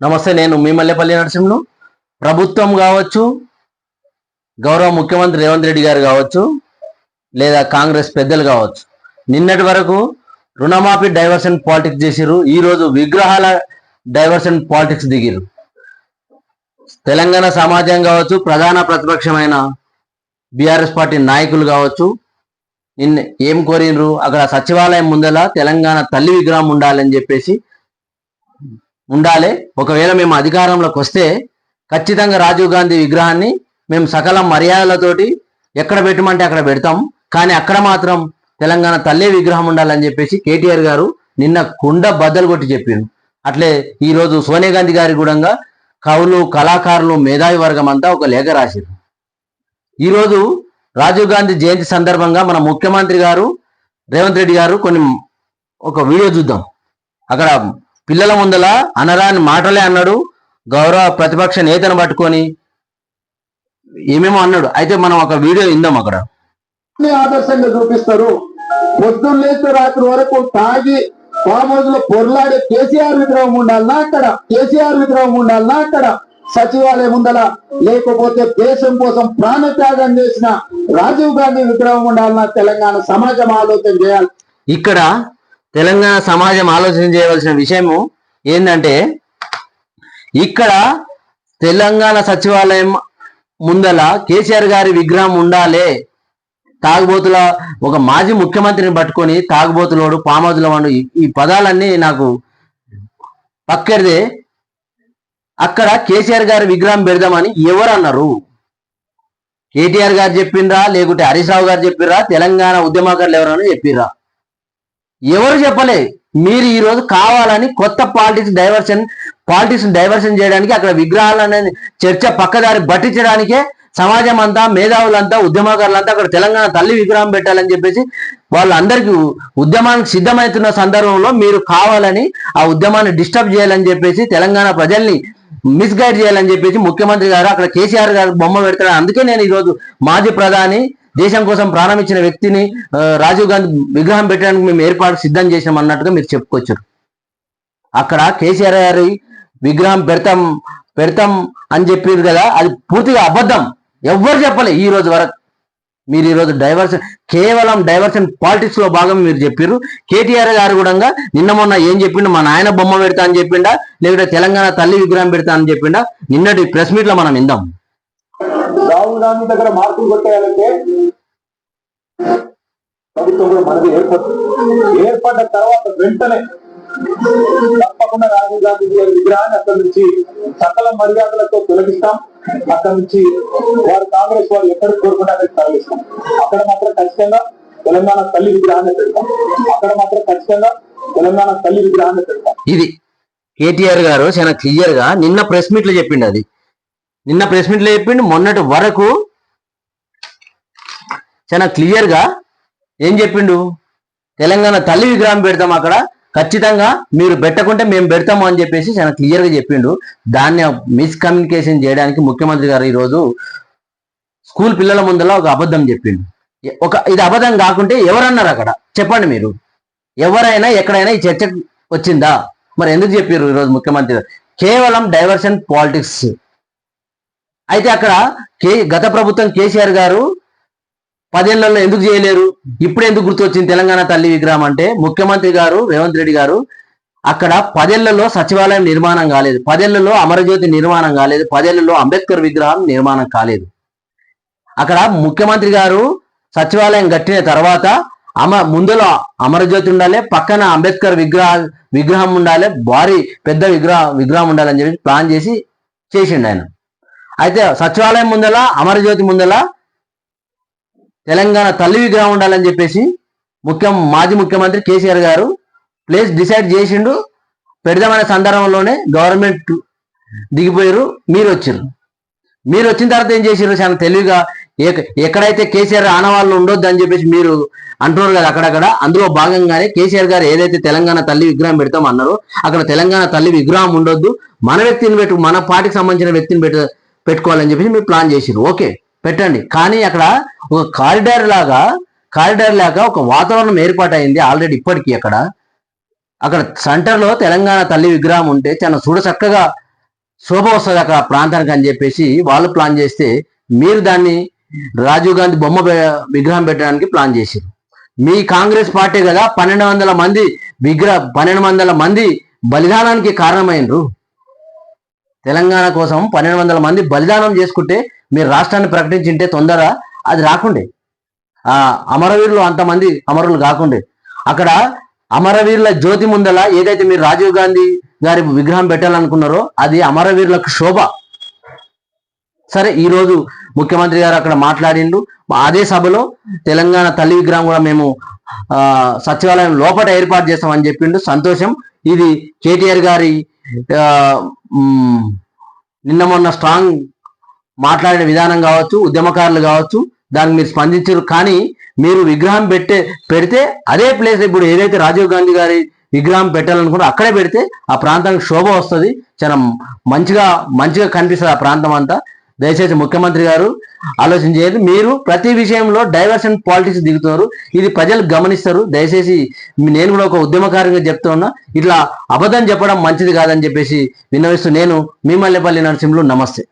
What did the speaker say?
నమస్తే నేను మీ మల్లెపల్లి నరసింహను ప్రభుత్వం కావచ్చు గౌరవ ముఖ్యమంత్రి రేవంత్ రెడ్డి గారు కావచ్చు లేదా కాంగ్రెస్ పెద్దలు కావచ్చు. నిన్నటి వరకు రుణమాఫీ డైవర్షన్ పాలిటిక్స్ చేసిరు ఈ రోజు విగ్రహాల డైవర్షన్ పాలిటిక్స్ దిగిరు తెలంగాణ సమాజం కావచ్చు ప్రధాన ప్రతిపక్షమైన బీఆర్ఎస్ పార్టీ నాయకులు కావచ్చు నిన్న ఏం కోరినరు అక్కడ సచివాలయం ముందల తెలంగాణ తల్లి విగ్రహం ఉండాలని చెప్పేసి ఉండాలి. ఒకవేళ మేము అధికారంలోకి వస్తే ఖచ్చితంగా రాజీవ్ గాంధీ విగ్రహాన్ని మేము సకల మర్యాదలతోటి ఎక్కడ పెట్టమంటే అక్కడ పెడతాం. కానీ అక్కడ మాత్రం తెలంగాణ తల్లే విగ్రహం ఉండాలని చెప్పేసి కేటీఆర్ గారు నిన్న కుండ బద్దలు కొట్టి చెప్పిండు. అట్లే ఈరోజు సోనియా గాంధీ గారి కూడా కవులు కళాకారులు మేధావి వర్గం అంతా ఒక లేఖ రాశారు ఈరోజు రాజీవ్ గాంధీ జయంతి సందర్భంగా మన ముఖ్యమంత్రి గారు రేవంత్ రెడ్డి గారు కొన్ని ఒక వీడియో చూద్దాం. అక్కడ పిల్లల ముందల అనరాని మాటలే అన్నాడు. గౌరవ ప్రతిపక్ష నేతను పట్టుకొని ఏమేమో అన్నాడు. అయితే మనం ఒక వీడియో ఇందాం అక్కడ. ఆదర్శంగా చూపిస్తారు. పొద్దున్న రాత్రి వరకు తాగి ఫామ్ హౌస్లో పొర్లాడే కేసీఆర్ విగ్రహం ఉండాలన్నా అక్కడ కేసీఆర్ విగ్రహం ఉండాలన్నా అక్కడ. సచివాలయం ఉండాల లేకపోతే దేశం కోసం ప్రాణత్యాగం చేసిన రాజీవ్ గాంధీ విగ్రహం ఉండాలన్నా తెలంగాణ సమాజం ఆలోచన చేయాలి. ఇక్కడ తెలంగాణ సమాజం ఆలోచన చేయవలసిన విషయము ఏంటంటే ఇక్కడ తెలంగాణ సచివాలయం ముందల కేసీఆర్ గారి విగ్రహం ఉండాలే. తాగుబోతుల ఒక మాజీ ముఖ్యమంత్రిని పట్టుకొని తాగుబోతులోడు పామోదుల వాడు ఈ- పదాలన్నీ నాకు పక్కరిదే అక్కడ కేసీఆర్ గారి విగ్రహం పెడదామని ఎవరు అన్నారు? కేటీఆర్ గారు చెప్పిండ్రా లేకుంటే హరీష్ రావు గారు చెప్పిర్రా తెలంగాణ ఉద్యమకారులు ఎవరన్నా చెప్పిర్రా? ఎవరు చెప్పలే? మీరు ఈ రోజు కావాలని కొత్త పాలిటిక్స్ డైవర్షన్ పాలిటిక్స్ డైవర్షన్ చేయడానికి అక్కడ విగ్రహాలనే చర్చ పక్కదారి పట్టించడానికే సమాజం అంతా మేధావులంతా ఉద్యమకారులంతా అక్కడ తెలంగాణ తల్లి విగ్రహం పెట్టాలని చెప్పేసి వాళ్ళందరికీ ఉద్యమానికి సిద్ధమవుతున్న సందర్భంలో మీరు కావాలని ఆ ఉద్యమాన్ని డిస్టర్బ్ చేయాలని చెప్పేసి తెలంగాణ ప్రజల్ని మిస్గైడ్ చేయాలని చెప్పేసి ముఖ్యమంత్రి గారు అక్కడ కేసీఆర్ గారు బొమ్మ పెడతారు. అందుకే నేను ఈరోజు మాజీ ప్రధాని దేశం కోసం ప్రాణం ఇచ్చిన వ్యక్తిని రాజీవ్ గాంధీ విగ్రహం పెట్టడానికి మేము ఏర్పాటు సిద్ధం చేసినాం అన్నట్టుగా మీరు చెప్పుకోవచ్చు అక్కడ కేసీఆర్ గారి విగ్రహం పెడతాం పెడతాం అని చెప్పారు కదా అది పూర్తిగా అబద్ధం. ఎవ్వరు చెప్పలే ఈ రోజు వరకు. మీరు ఈరోజు డైవర్షన్ కేవలం డైవర్షన్ పాలిటిక్స్లో భాగం మీరు చెప్పారు కేటీఆర్ గారు కూడా నిన్న మొన్న ఏం చెప్పిండు? మా నాయన బొమ్మ పెడతా అని చెప్పిండా? లేకుంటే తెలంగాణ తల్లి విగ్రహం పెడతా అని చెప్పిండా? నిన్నటి ప్రెస్ మీట్లో మనం ఇందాం రాహుల్ గాంధీ దగ్గర మార్కులు కొట్టేయాలంటే ప్రభుత్వం కూడా మనది ఏర్పడుతుంది ఏర్పడ్డ తర్వాత వెంటనే తప్పకుండా రాహుల్ గాంధీ గారి విగ్రహాన్ని అక్కడి నుంచి సకల మర్యాదలతో తొలగిస్తాం. అక్కడి నుంచి వారు కాంగ్రెస్ వారు ఎక్కడికి కోరుకుంటే అక్కడికి తరలిస్తాం అక్కడ మాత్రం ఖచ్చితంగా తెలంగాణ తల్లి విగ్రహాన్ని పెడతాం. అక్కడ మాత్రం ఖచ్చితంగా తెలంగాణ తల్లి విగ్రహాన్ని పెడతాం. ఇది కేటీఆర్ గారు చాలా క్లియర్గా నిన్న ప్రెస్ మీట్లో చెప్పిండు అది. నిన్న ప్రెస్ మీట్లో చెప్పిండు మొన్నటి వరకు చాలా క్లియర్గా ఏం చెప్పిండు? తెలంగాణ తల్లి విగ్రహం పెడతాం అక్కడ ఖచ్చితంగా మీరు పెట్టకుంటే మేము పెడతాము అని చెప్పేసి చాలా క్లియర్గా చెప్పిండు. దాన్ని మిస్కమ్యూనికేషన్ చేయడానికి ముఖ్యమంత్రి గారు ఈరోజు స్కూల్ పిల్లల ముందర ఒక అబద్ధం చెప్పిండు. ఒక ఇది అబద్ధం కాకుంటే ఎవరన్నారు అక్కడ? చెప్పండి మీరు. ఎవరైనా ఎక్కడైనా ఈ చర్చ వచ్చిందా? మరి ఎందుకు చెప్పారు ఈరోజు ముఖ్యమంత్రి గారు? కేవలం డైవర్షన్ పాలిటిక్స్ అయితే అక్కడ కే గత ప్రభుత్వం కేసీఆర్ గారు పదేళ్ళలో ఎందుకు చేయలేరు? ఇప్పుడు ఎందుకు గుర్తొచ్చింది తెలంగాణ తల్లి విగ్రహం అంటే ముఖ్యమంత్రి గారు రేవంత్ రెడ్డి గారు అక్కడ పదేళ్ళలో సచివాలయం నిర్మాణం కాలేదు. పదేళ్ళలో అమరజ్యోతి నిర్మాణం కాలేదు. పదేళ్ళలో అంబేద్కర్ విగ్రహం నిర్మాణం కాలేదు. అక్కడ ముఖ్యమంత్రి గారు సచివాలయం కట్టిన తర్వాత అమ ముందులో అమరజ్యోతి ఉండాలి పక్కన అంబేద్కర్ విగ్రహ విగ్రహం ఉండాలి భారీ పెద్ద విగ్రహ విగ్రహం ఉండాలని చెప్పి ప్లాన్ చేసి చేసిండు ఆయన. అయితే సచివాలయం ముందల అమరజ్యోతి ముందల తెలంగాణ తల్లి విగ్రహం ఉండాలని చెప్పేసి ముఖ్యం మాజీ ముఖ్యమంత్రి కేసీఆర్ గారు ప్లేస్ డిసైడ్ చేసిండు. పెడదామనే సందర్భంలోనే గవర్నమెంట్ దిగిపోయారు మీరు వచ్చారు మీరు వచ్చిన తర్వాత ఏం చేసారు చాలా తెలివిగా ఎక్కడైతే కేసీఆర్ ఆనవాళ్ళు ఉండొద్దు అని చెప్పేసి మీరు అంటున్నారు కదా అక్కడక్కడ అందులో భాగంగానే కేసీఆర్ గారు ఏదైతే తెలంగాణ తల్లి విగ్రహం పెడతాం అన్నారో అక్కడ తెలంగాణ తల్లి విగ్రహం ఉండొద్దు. మన వ్యక్తిని పెట్టు మన పార్టీకి సంబంధించిన వ్యక్తిని పెట్ట పెట్టుకోవాలని చెప్పేసి మీరు ప్లాన్ చేసిరు ఓకే పెట్టండి. కానీ అక్కడ ఒక కారిడార్ లాగా కారిడార్ లాగా ఒక వాతావరణం ఏర్పాటైంది ఆల్రెడీ ఇప్పటికీ అక్కడ. అక్కడ సెంటర్లో తెలంగాణ తల్లి విగ్రహం ఉంటే చాలా చూడ చక్కగా శోభ వస్తుంది అక్కడ ప్రాంతానికి అని చెప్పేసి వాళ్ళు ప్లాన్ చేస్తే మీరు దాన్ని రాజీవ్ గాంధీ బొమ్మ విగ్రహం పెట్టడానికి ప్లాన్ చేశారు మీ కాంగ్రెస్ పార్టీ కదా పన్నెండు వందల మంది విగ్రహ పన్నెండు వందల మంది బలిదానానికి కారణమైనరు తెలంగాణ కోసం పన్నెండు వందల మంది బలిదానం చేసుకుంటే మీరు రాష్ట్రాన్ని ప్రకటించింటే తొందర అది రాకుండే. ఆ అమరవీరులు అంతమంది అమరులు కాకుండే. అక్కడ అమరవీరుల జ్యోతి ముందల ఏదైతే మీరు రాజీవ్ గాంధీ గారి విగ్రహం పెట్టాలనుకున్నారో అది అమరవీరులకు శోభ. సరే ఈరోజు ముఖ్యమంత్రి గారు అక్కడ మాట్లాడిండు. అదే సభలో తెలంగాణ తల్లి విగ్రహం కూడా మేము సచివాలయం లోపల ఏర్పాటు చేస్తామని చెప్పిండు. సంతోషం. ఇది కేటీఆర్ గారి నిన్న మొన్న స్ట్రాంగ్ మాట్లాడే విధానం కావచ్చు ఉద్యమకారులు కావచ్చు దానికి మీరు స్పందించారు. కానీ మీరు విగ్రహం పెట్టే పెడితే అదే ప్లేస్ ఇప్పుడు ఏదైతే రాజీవ్ గాంధీ గారి విగ్రహం పెట్టాలనుకుంటే అక్కడే పెడితే ఆ ప్రాంతానికి శోభ వస్తుంది. చాలా మంచిగా మంచిగా కనిపిస్తుంది ఆ ప్రాంతం అంతా. దయచేసి ముఖ్యమంత్రి గారు ఆలోచన చేయండి. మీరు ప్రతి విషయంలో డైవర్షన్ పాలిటిక్స్ దిగుతున్నారు. ఇది ప్రజలు గమనిస్తారు. దయచేసి నేను కూడా ఒక ఉద్యమకారంగా చెప్తున్నా ఇట్లా అబద్ధం చెప్పడం మంచిది కాదని చెప్పేసి విన్నవిస్తూ నేను మీ మల్లెపల్లి నరసింహులు నమస్తే.